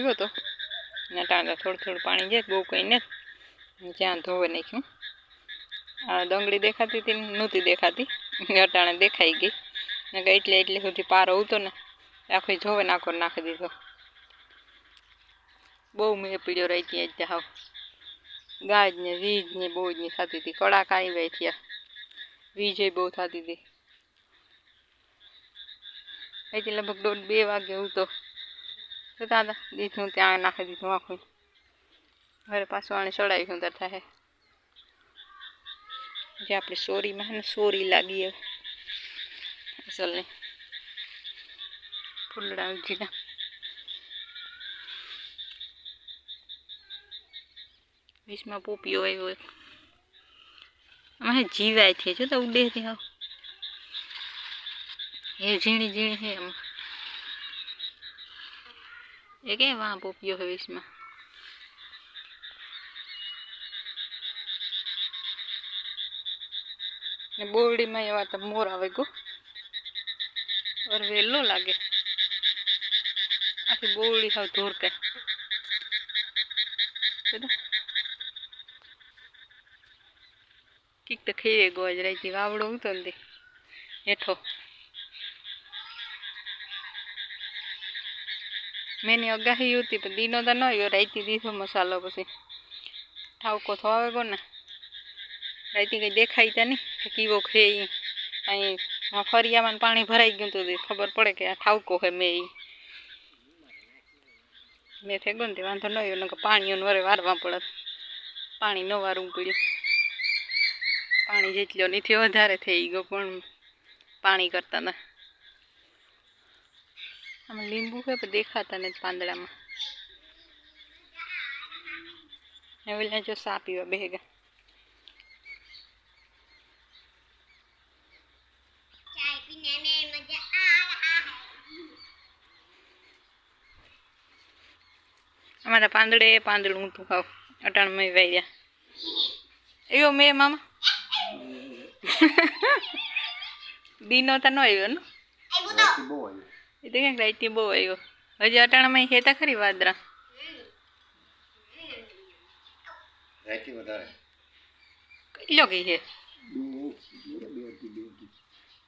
આવ્યો હતો ને થોડું થોડું પાણી જાય, બહુ કંઈ નથી. જ્યાં ધોવે નાખ્યું? આ ડંગળી દેખાતી હતી નહોતી દેખાતી. અટાણે દેખાઈ ગઈ. ને એટલે એટલે સુધી પારો હતો ને, આખો જોવે નાખો નાખી દીધો. બહુ મેં પીડ્યો રહી ત્યાં જ હાવ. ગાજ ને, વીજ ને બહુ જ નહીં થતી હતી. કડાક આવી થયા. વીજે બહુ થતી હતી. એટલે લગભગ દોઢ બે વાગે હું તો જતા હતા દીધું ત્યાં નાખી દીધું આખું હવે પાછું આને ચડાવ્યું ત્યારે થાય જે આપણી સોરીમાં હે ને સોરી લાગી હવે અસલની ફૂલડા ઉજીના વીસમાં પોપીઓ આવ્યો એક આમાં જીવાય છે જો તો ઉડે છે હાવ એ ઝીણી ઝીણી છે એમાં એ કે વાં પોપીઓ છે વીસમાં ને બોરડીમાં એવા તો મોર આવે ગો ઓર વેલો લાગે આખી બોરડી હાવ ધોર કે કીક તો ખેવે ગોજ રહી વાવડો ઉતો ને હેઠો મેની અગાહી હતી, પણ દીનો તો ન આવ્યો, રાઈતી દીધો મસાલો પછી. ઠાવકો તો આવે કોને? રાઈતી કંઈ દેખાય ત્યાં નહીં, કે કીવો ખે અહીં ફરિયામાં પાણી ભરાઈ ગયું હતું ખબર પડે કે આ ઠાવકો હે મેં એ મેં થઈ ગયું ને તે વાંધો ન આવ્યો, નકર પાણીઓને વરે વારવા પડે. પાણી ન વારવું પડ્યું. પાણી જેટલો નથી વધારે થઈ ગયો, પણ પાણી કરતા ના. આમાં લીંબુ છે પણ દેખાતા નથી પાંદડામાં. હવે જો સા પીવા બેગા અમારા પાંદડે એ પાંદડું ઊંધું ખાવ. અટાણ મય વાગ્યા એવો મેં મામા? દીનો તો ન આવ્યો ને? એ તો ક્યાંક રાઈટની બહુ આવ્યો. હજી અટાણામાં ખેતા ખરી વાદરા. રાઈટી વધારે. છે?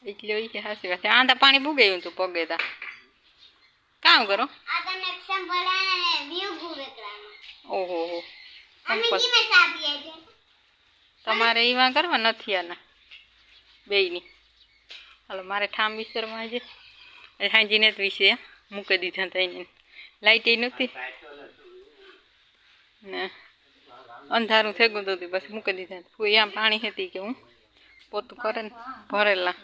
એટલો ઈ કે હાસી વાત આંધા પાણી ભૂગાયું તું પગે તા. કામ કરો? ઓહો તમારે એવા કરવા નથી આના. બેયની. હાલો મારે ઠામ વિસ્તારમાં આજે હાંજીને જ વિશે મૂકી દીધા હતા એને. લાઇટ એ નહોતી? ને. અંધારું થઈ ગયું હતું બસ મૂકી દીધા હતા. આમ પાણી હતી કે હું પોતું કરે ને, ભરેલા.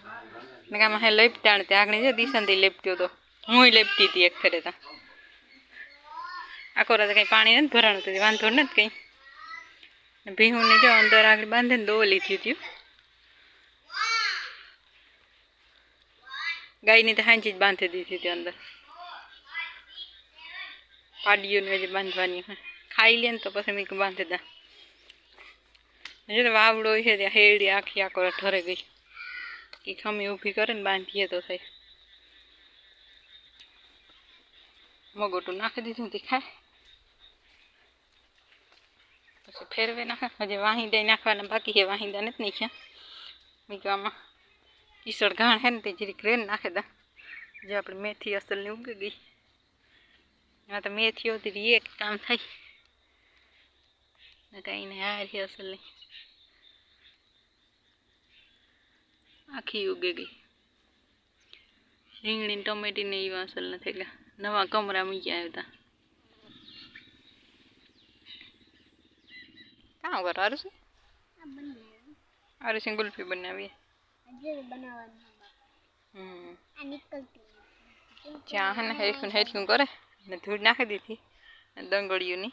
ને આમાં હે લેપટાણ તે આગળ છે દિશાંથી લેપટ્યો હતો હું લેપટી હતી એક ફેરે ત્યાં આખો રાતે કંઈ પાણી નથી ભરાણું તો વાંધો નથી કંઈ. ને ભીહુંને જો અંદર આગળ બાંધે ને દો લીધી હતી ગાયની તો હાંચી જ બાંધી દીધી હતી અંદર. પાડીઓને હજી બાંધવાની ખાઈ લે ને તો પછી મેં બાંધી દા. તો વાવડો છે ત્યાં હેડી આખી આખો ઠરે ગઈ. કે ખમી ઊભી કરે ને બાંધીએ તો થાય. મગોટું નાખી દીધું તે ખાય. પછી ફેરવે નાખે. હજી વાહિંદા નાખવાના બાકી છે. વાહિંદા નથી નાખ્યા. મેં કહ્યું આમાં ઈસળ ઘાણ હે ને તે જરીક રેન નાખે દા. જે આપણે મેથી અસલની ઉગી ગઈ. આ તો મેથી હોતી એક કામ થાય. કાંઈ નહીં હારી અસલની. આખી ઉગી ગઈ. રીંગણી ટમેટીને એવા અસલ નથી ગયા. નવા કમરા મૂક્યા આવ્યા કાં કરો આરુસિંહ અરસી ગુલ્ફી બનાવીએ. ચાહન હેરખું હેરખું કરે ને ધૂળ નાખી દીધી દંગળીઓની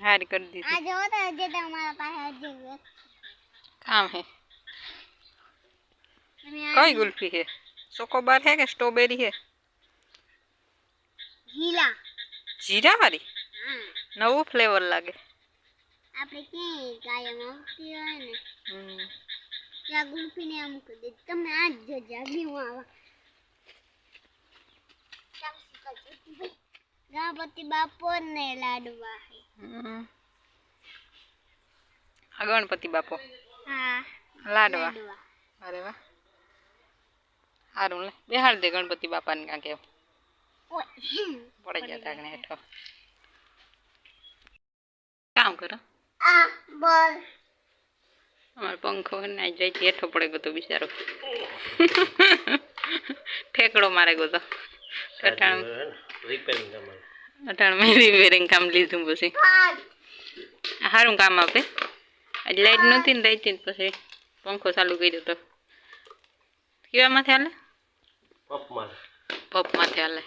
હારી કરી દીધી આજે હોતા આજે તો અમારા પાસે હજી કામ હે કઈ ગુલ્ફી હે ચોકોબાર હે કે સ્ટ્રોબેરી હે જીરા જીરા વાળી નવું ફ્લેવર લાગે આપણે ક્યાંય ગાયમ આવતી હોય ને હમ ત્યાં ગુલ્ફીને આમ કરી દે તમે આ જ જો જાગી હું આવા ગણપતિ બાપો ને લાડવા હે હમ. આ ગણપતિ બાપો હા લાડવા લાડવા અરે વાહ સારું લે બેહાડ દે ગણપતિ બાપાને કાંક એવું ઓય પડી જતા આગળ હેઠો કામ કરો આ બોલ અમારો પંખો ના જાય છે હેઠો પડે ગયો બિચારો. ઠેકડો મારે ગયો તો. અઠાણ. રિપેરિંગ મેં રિપેરિંગ કામ લીધું પછી. સારું કામ આપે. આજ લાઈટ નહોતી ને રહેતી પછી પંખો ચાલુ કર્યો તો. કેવા માથે હાલે? પપમાંથી પપ માથે હાલે.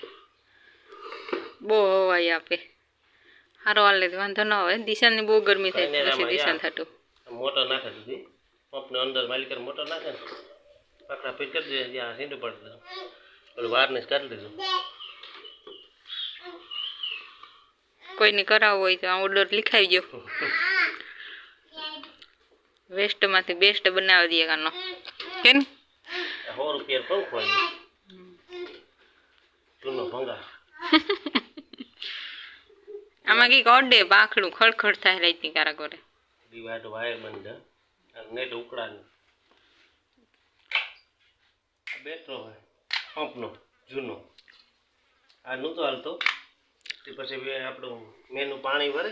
બહુ હવાઈ આપે. સારો હાલે વાંધો ન આવે. દિશાની બહુ ગરમી થાય પછી દિશાને થતું મોટર નાખે દીધી પંપને અંદર માલિકર મોટર નાખે ને પાકડા ફીટ કરી દે ત્યાં સીંડું પડી દીધું ઓલું વારને કાઢી દીધું કોઈને કરાવવું હોય તો આ ઓર્ડર લખાવી દો વેસ્ટમાંથી બેસ્ટ બનાવી દઈએ કાનો કે ને? સો રૂપિયા પંખો જૂનો ભંગા આમાં કંઈક અડે બાખડું ખડખડ થાય રાતની કારા કરે દીવાટ વાયર બંધ નેટ ઉકળાનું. બેટરો હોય પંપનો, જૂનો. આ નહોતો હાલતો. તે પછી આપણું મેનું પાણી ભરે,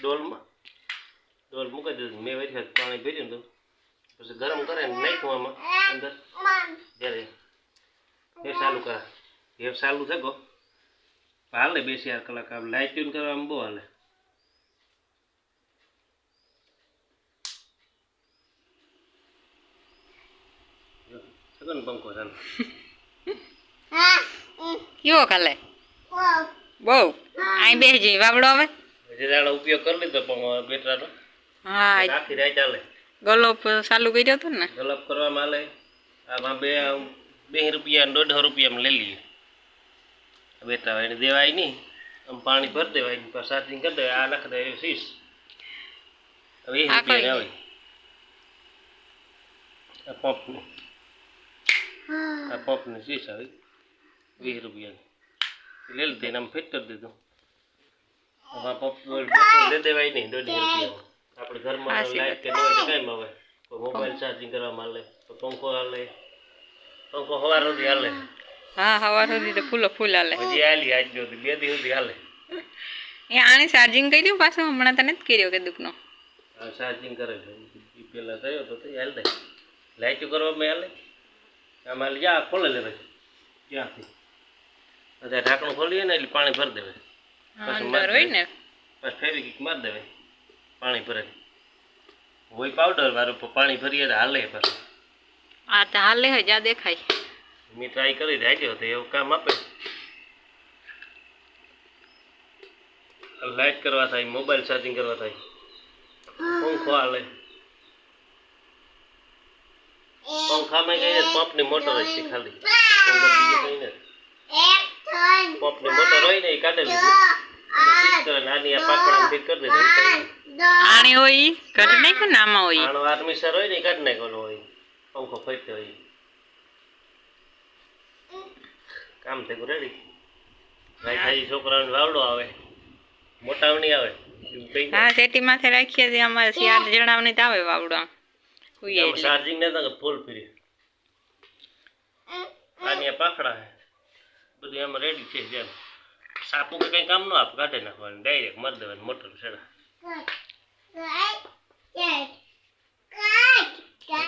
ડોલમાં. ડોલ મૂકી દીધું મેં વચ્ચે પાણી ભર્યું હતું પછી ગરમ કરે ને નાખ્યું આમાં અંદર. જ્યારે એ ચાલુ કરે એ ચાલુ થકો હાલે બે ચાર કલાક આમ લાઇટ ટ્યુન કરવામાં બહુ હાલે. સગન પંખો ચાલે હા કેવો ખાલે ઓ બહુ અહીં બેસી વાવડો આવે જે દાડો ઉપયોગ કરી લીધો પણ બેટરાનો હા આખી રાત ચાલે ગલોપ ચાલુ કર્યો હતો ને ગલપ કરવામાં હાલે આમાં બે બે રૂપિયા ને દોઢસો રૂપિયામાં લઈ લઈએ બેટરા એને દેવાય નહીં આમ પાણી ભરી દેવાય પછી ચાર્જિંગ કરી દેવાય આ નાખી દે શીશ હવે એ આ કઈ? રૂપિયા આવે આ પંપનું આ પંપની શીશ આવી. વીસ રૂપિયાની. લઈ લીધી એને આમ ફિટ કરી દીધું આ પંપ લઈ દેવાય નહીં દોઢ રૂપિયામાં. આપણે ઘરમાં લાઈટ કે ન હોય તો કાંઈ આવે મોબાઈલ ચાર્જિંગ કરવામાં હાલે તો પંખો હાલે. પંખો હવાર સુધી હાલે. હા. સવાર સુધી તો ફૂલો ફૂલ હાલે. હજી હાલી આજ સુધી બે દી સુધી હાલે. એ આને ચાર્જિંગ કર્યું પાછું? હમણાં તને જ કર્યો કે દુખનો? આ ચાર્જિંગ કરે છે. કર્યો તો તે હાલ દે લાઈટ કરવામાં હાલે. આમાં જા ખોલે લે ક્યાંથી? બધા ઢાંકણું ખોલીએ ને એટલે પાણી ભરી દેવે. અંદર હોય ને. બસ ફેવિકિક મારી દેવે. પાણી ભરે. હોય પાવડર વાળું પાણી ભરીએ તો હાલે પાછું. આ તો હાલે હોય જ્યાં દેખાય. મેં ટ્રાય કરી રાખ્યો તો એવું કામ આપે. લાઇટ કરવા થાય મોબાઈલ ચાર્જિંગ કરવા થાય. પંખો હાલે પંખામાં કઈ ને પંપની મોટર હોય છે ખાલી. પંખો. બીજું પંપની મોટર હોય ને એ કાઢી લીધી. ફિટ કરે ને આની આ પાકડા ફિટ કરી દીધું દો. આણી હોય ઈ? ઘટ નાખે ને આમાં હોય. આનો આર્મીસર હોય ને એ કાઢી નાખેલો હોય. પંખો ફેરતો હોય કામ થયું રેડી ભાઈ ખાલી છોકરાઓને વાવડો આવે. મોટાવણી આવે. હા સેટી માથે રાખીએ છીએ અમારે શિયાળ જણાવની તો આવે વાવડો એમ ચાર્જિંગ ને તો ફૂલ ફ્રી આની પાકડા હે બધું એમ રેડી છે જેમ સાપુ કે કઈ કામ નો આપ કાઢે નાખવાનું ડાયરેક્ટ મર દેવાનું મોટર છે